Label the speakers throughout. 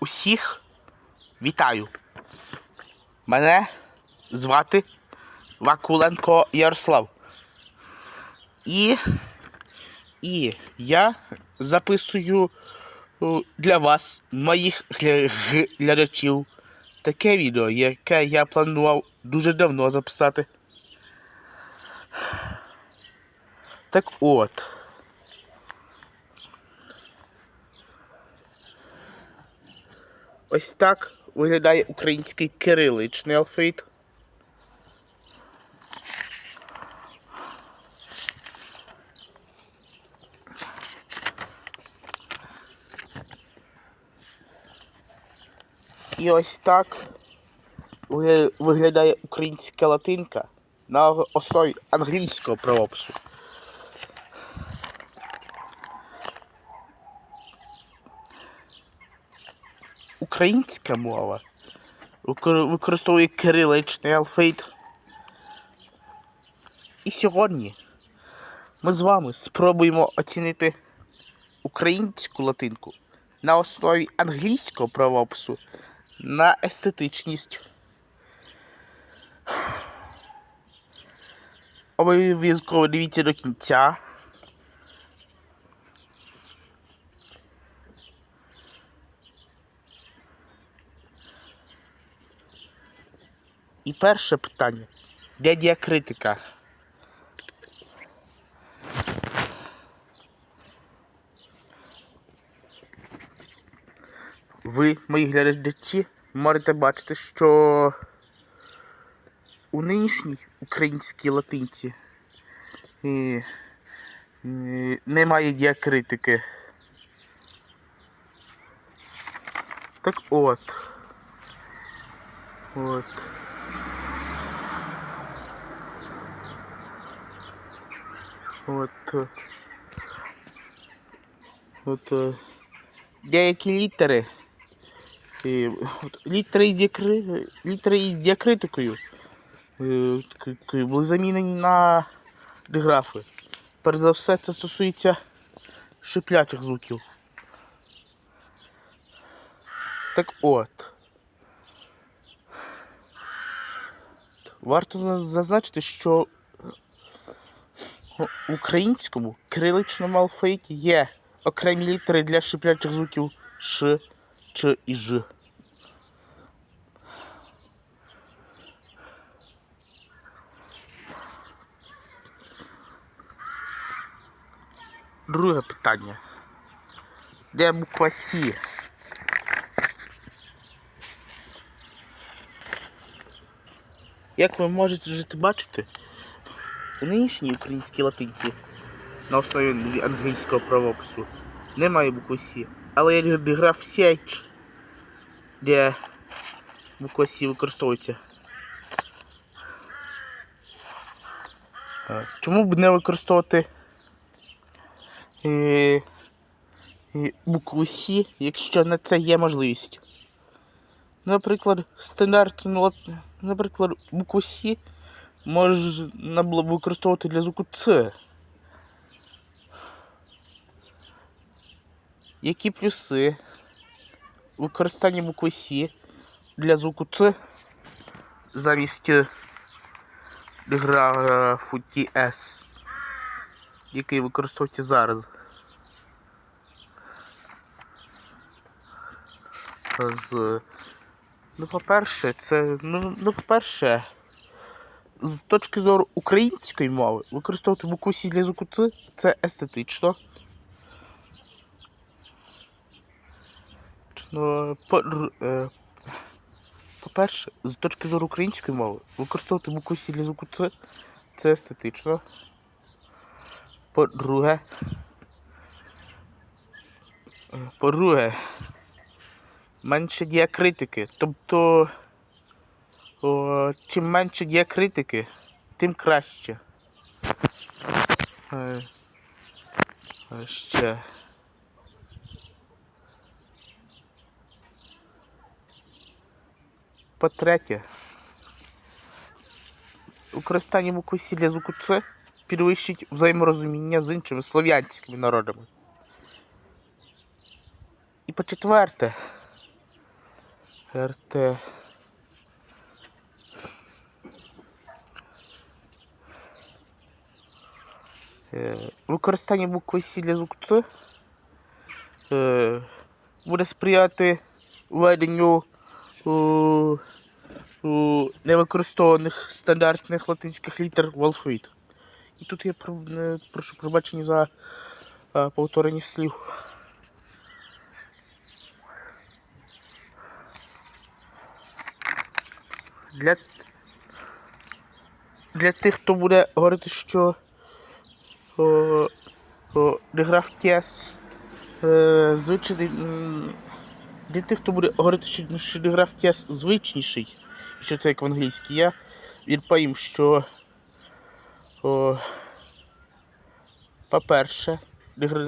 Speaker 1: Усіх вітаю. Мене звати Вакуленко Ярослав. І, і я записую для вас, моїх глядачів, таке відео, яке я планував дуже давно записати. Так от. Ось так виглядає український кириличний алфавіт. І ось так виглядає українська латинка на основі англійського правопису. Українська мова використовує кириличний алфавіт. І сьогодні ми з вами спробуємо оцінити українську латинку на основі англійського правопису на естетичність. Обов'язково дивіться до кінця. І перше питання. Де діакритика? Ви, мої глядачі, можете бачити, що у нинішній українській латинці е, е, немає діакритики. Так от. От. От. е, От. е, Деякі літери. е, от Літери із діакри... літери із діакритикою е, були замінені на диграфи. Перш за все, це стосується шиплячих звуків. Так от. Варто зазначити, що українському кириличному алфавіті є окремі літери для шиплячих звуків Ш, Ч і Ж. Друге питання. Де буква Сі? Як ви можете жити бачити, нинішній українській латинці на основі англійського правопису немає букви Сі. Але є граф Січ, де буква Сі використовується. Чому б не використовувати е, е, букву Сі, якщо на це є можливість? Наприклад, стандартну, наприклад, букву Сі можна було б використовувати для звуку Ц. Які плюси використання букви Сі для звуку Ц замість е, графу TS, який використовується зараз? З Ну, по-перше, це. Ну, ну по-перше, з точки зору української мови, використовувати букву Сі для звуку Ц це естетично. Ну, е, по-перше, з точки зору української мови, використовувати букву Сі для звуку Ц це естетично. По-друге. е, По-друге, менше діакритики. Тобто, о, чим менше діакритики, тим краще. Е, Ще. По-третє, використання букви Сі для звуку Ц підвищить взаєморозуміння з іншими слов'янськими народами. І по-четверте, РТ. Використання букви С для звуку е, буде сприяти введенню у невикористованих стандартних латинських літер в алфавіт. І тут я е, прошу пробачення за е, повторення слів. Для, для тих, хто буде говорити, що о, деграф Тіас е, звичайний. Для тих, хто буде говорити, що, що деграф Тіас звичніший, що це як в англійській, я відповім, що по-перше,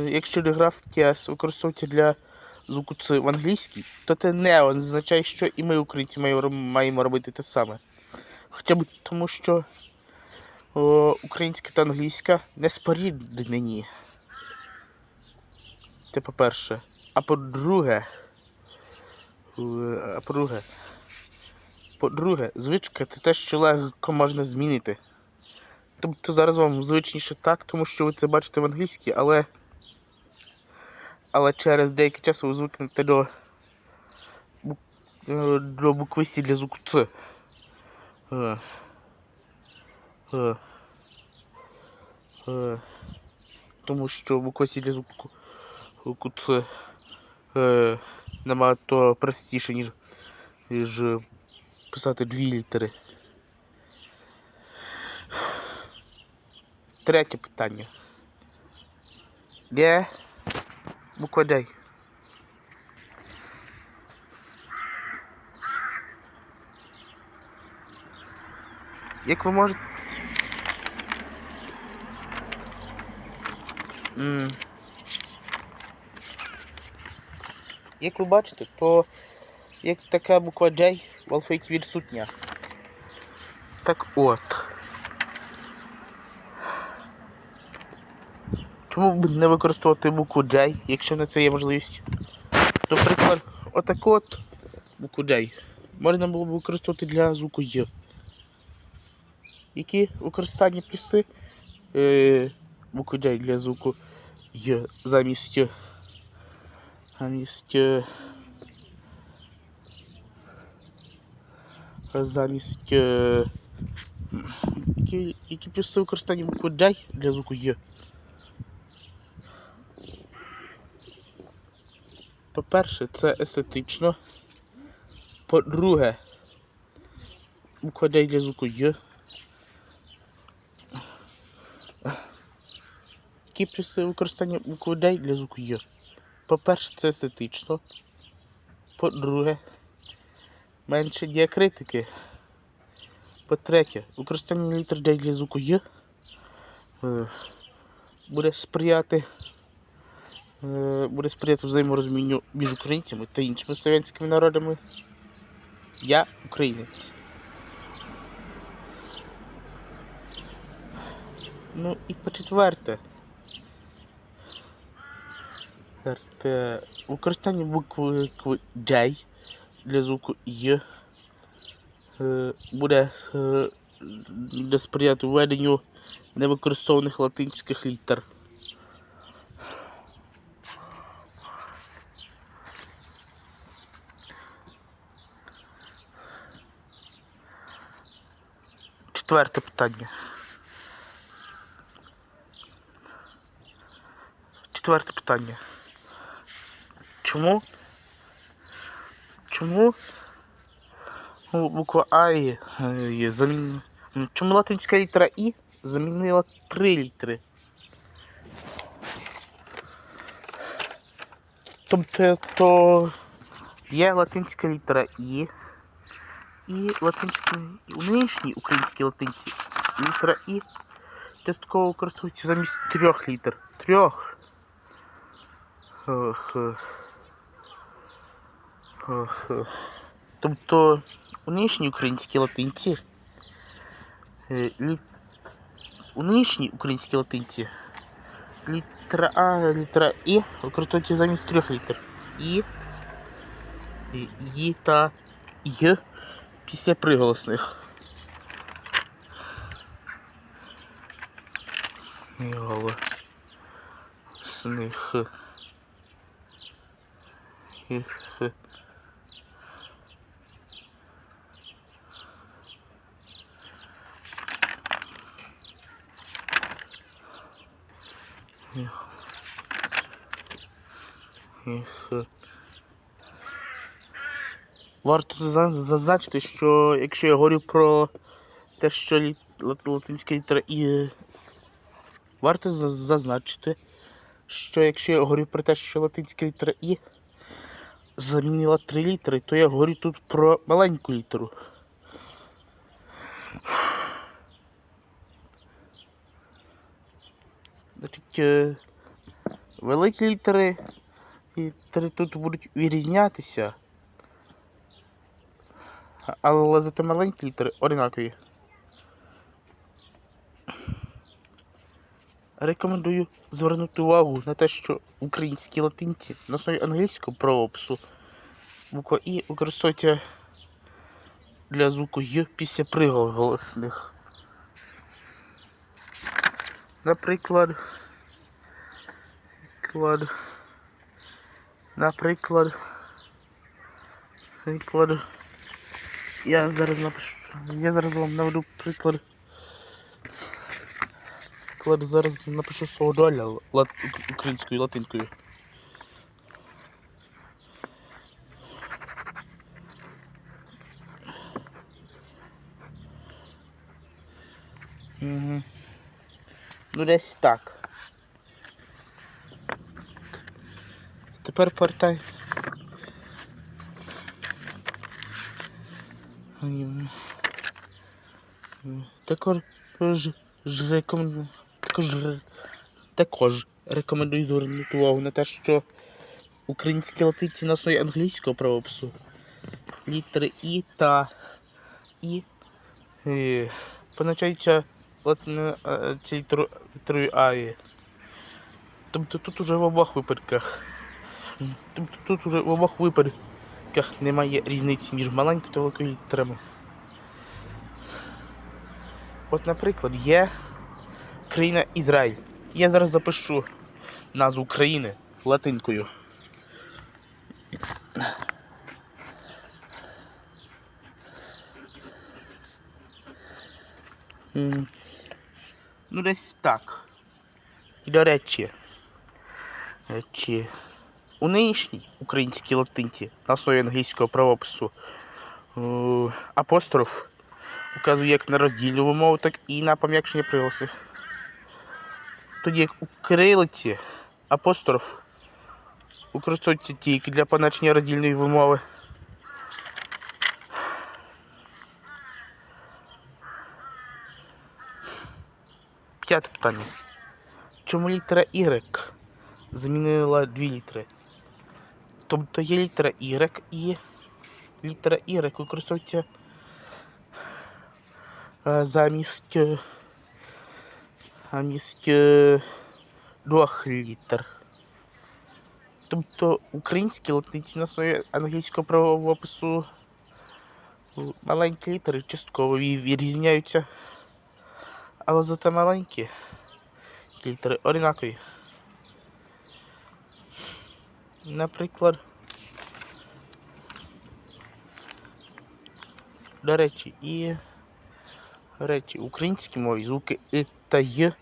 Speaker 1: якщо деграф Тіас використовується для звуку Ц в англійській, то це не означає, що і ми, українці, маємо, робити те саме. Хоча б тому, що українська та англійська не споріднені. Це по-перше. А по-друге. е, А по-друге. По-друге, звичка це те, що легко можна змінити. Тобто зараз вам звичніше так, тому що ви це бачите в англійській, але. Але через деякий час ви звикнете до, е, до букви С для звуку Ц. Е. Е. Тому що для звуку звуку е, набагато простіше, ніж, ніж писати дві літери. Третє питання. Де буква? Як ви можете. Як ви бачите, то як така буква J в алфавіті відсутня. Так от. Чому б не використовувати букву J, якщо на це є можливість? Наприклад, отак от букву J можна було б використовувати для звуку Й. Які використання плюси е, J для звуку Й замість Й? Замість. е, Замість. е, Які, які плюси використання букви J для звуку Й? По-перше, це естетично. По-друге, буква для звуку Й. Які плюси використання J для звуку По-перше, це естетично. По-друге, менше діакритики. По-третє, використання літер J для звуку Й е, буде сприяти е, буде сприяти взаєморозумінню між українцями та іншими слов'янськими народами. Я українець. Ну і по-четверте. Четверте, Використання букви J для звуку Й е, буде е, буде сприяти введенню невикористованих латинських літер. Четверте питання. Четверте питання. Чому? Чому ну, буква А є, е, є Чому латинська літера І замінила три літери? Тобто то є латинська літера І. І латинська у нинішній українській латинці літера І частково використовується замість трьох літер. Трьох. Ох. Тобто у нинішній українській латинці е, у нинішній українській латинці літера А, літера І використовується замість трьох літер. І, І та Й після приголосних. Приголосних. І Х. І Х. Варто зазначити, що якщо я говорю про те, що латинська літера І. Варто зазначити, що якщо я говорю про те, що латинська літера І замінила три літери, то я говорю тут про маленьку літеру. Значить, е, великі літери і тут будуть відрізнятися. А- Але зате маленькі літери однакові. Рекомендую звернути увагу на те, що в українській латинці на основі англійського правопису буква І використовується для звуку Й після приголосних. Наприклад, приклад, наприклад, приклад, я зараз напишу, я зараз вам наведу приклад. Приклад зараз напишу слово доля лат, українською латинкою. Угу. Ну десь так. Тепер повертай. Ем, Також ж, ж. Також, також рекомендую звернути увагу на те, що українські латиці на основі англійського правопису літери І та І е, позначаються латин, е, цією літеру- літерою Тобто тут уже в обох випадках. Тобто тут уже в обох випадках немає різниці між маленькою та великою літерами. От, наприклад, є країна Ізраїль. Я зараз запишу назву країни латинкою. М, Ну, десь так. І до речі, речі, у нинішній українській латинці на основі англійського правопису е, апостроф указує як на роздільну мову, так і на пом'якшення приголосних. Тоді як у кирилиці апостроф використовується тільки для позначення роздільної вимови. П'яте питання. Чому літера Y замінила дві літери? Тобто є літера Y і літера Y використовується е, замість, е, замість е, двох літер. Тобто українські латиниці на основі англійського правопису м, маленькі літери частково ві- відрізняються, але зате маленькі літери однакові. Наприклад, до речі, і речі, в українській мові звуки И та Й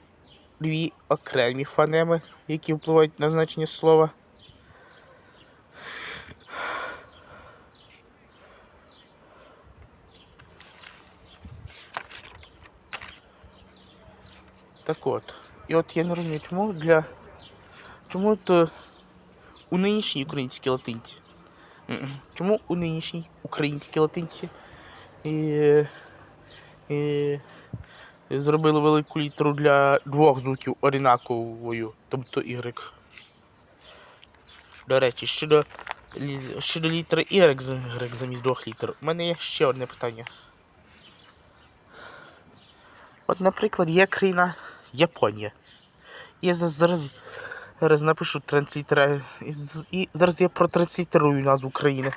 Speaker 1: дві окремі фонеми, які впливають на значення слова. Так от. І от я не розумію, чому для. Чому то у нинішній українській латинці? Чому у нинішній українській латинці і, і, зробили велику літеру для двох звуків однаковою, тобто Y. До речі, щодо, щодо літери Y замість двох літер, у мене є ще одне питання. От, наприклад, є країна Японія. Я зараз зараз напишу транслітера. І зараз я протранслітерую назву країни.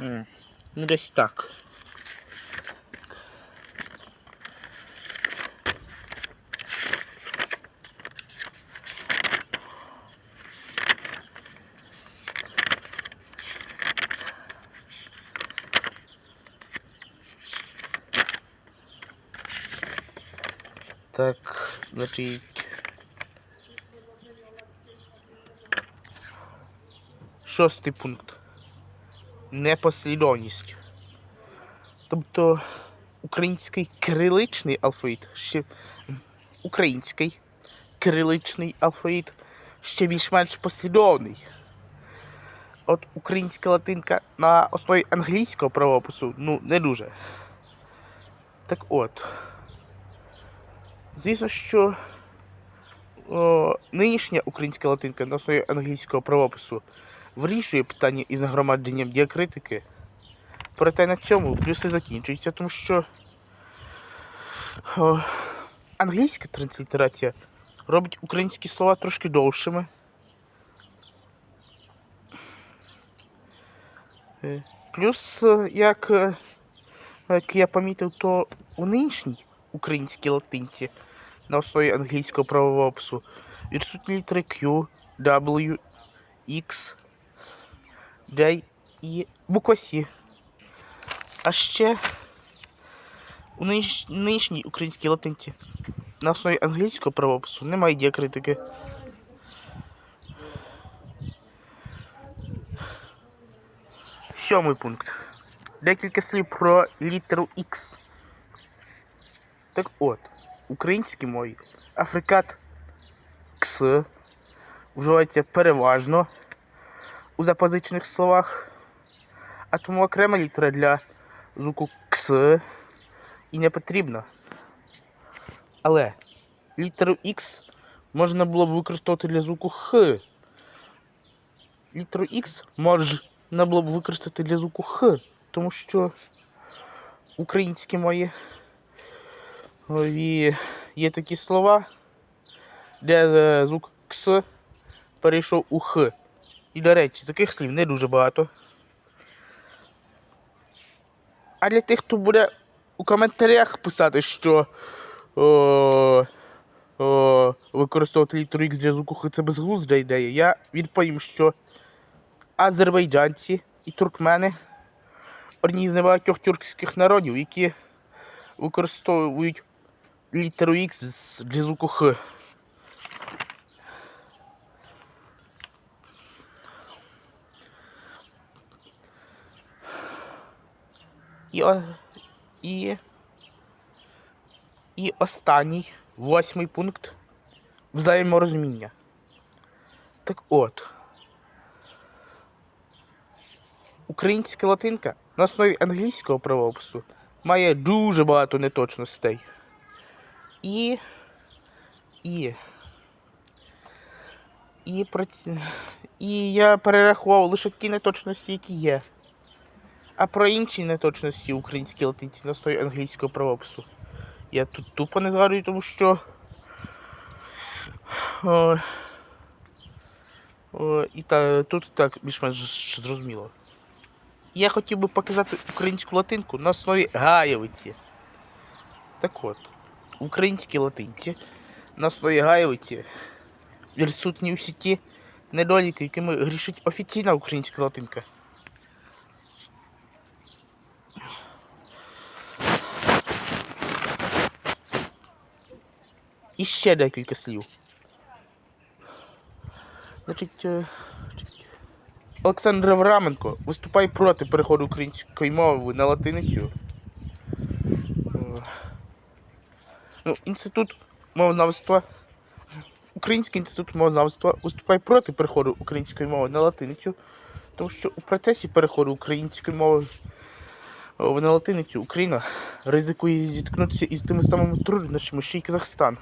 Speaker 1: Mm. Ну десь так. Так, значить. Шостий пункт. Непослідовність. Тобто український кириличний алфавіт ще український кириличний алфавіт ще більш-менш послідовний. От українська латинка на основі англійського правопису ну не дуже. Так от. Звісно, що о, нинішня українська латинка на основі англійського правопису вирішує питання із нагромадженням діакритики. Проте на цьому плюси закінчуються, тому що о, англійська транслітерація робить українські слова трошки довшими. Е, Плюс, е, як, е, як я помітив, то у нинішній українській латинці на основі англійського правопису відсутні літери Q, W, X, J і буква С. А ще у нинш- нинішній українській латинці на основі англійського правопису немає діакритики. Сьомий пункт. Декілька слів про літеру X. Так от, українській мові африкат кс вживається переважно у запозичених словах, а тому окрема літера для звуку кс і не потрібна. Але літеру X можна було б використовувати для звуку Х. Літеру X можна було б використати для звуку Х, тому що українські мої і є такі слова, де е, звук кс перейшов у х. І, до речі, таких слів не дуже багато. А для тих, хто буде у коментарях писати, що о, о, використовувати літеру X для звуку Х це безглузда ідея, я відповім, що азербайджанці і туркмени одні з небагатьох тюркських народів, які використовують літеру X для звуку Х. І, і, і останній, восьмий пункт взаєморозуміння. Так от. Українська латинка на основі англійського правопису має дуже багато неточностей. І. І. І, про і я перерахував лише ті неточності, які є. А про інші неточності українській латинці на основі англійського правопису. Я тут тупо не згадую, тому що. О, о, і та, тут так більш-менш зрозуміло. Я хотів би показати українську латинку на основі гаєвиці. Так от, в українській латинці на основі гаєвиці відсутні всі ті недоліки, якими грішить офіційна українська латинка. І ще декілька слів. Значить, е, Олександр Авраменко виступає проти переходу української мови на латиницю. Е, Ну, інститут мовознавства. Український інститут мовознавства виступає проти переходу української мови на латиницю, тому що у процесі переходу української мови на латиницю Україна ризикує зіткнутися із тими самими труднощами, що й Казахстан.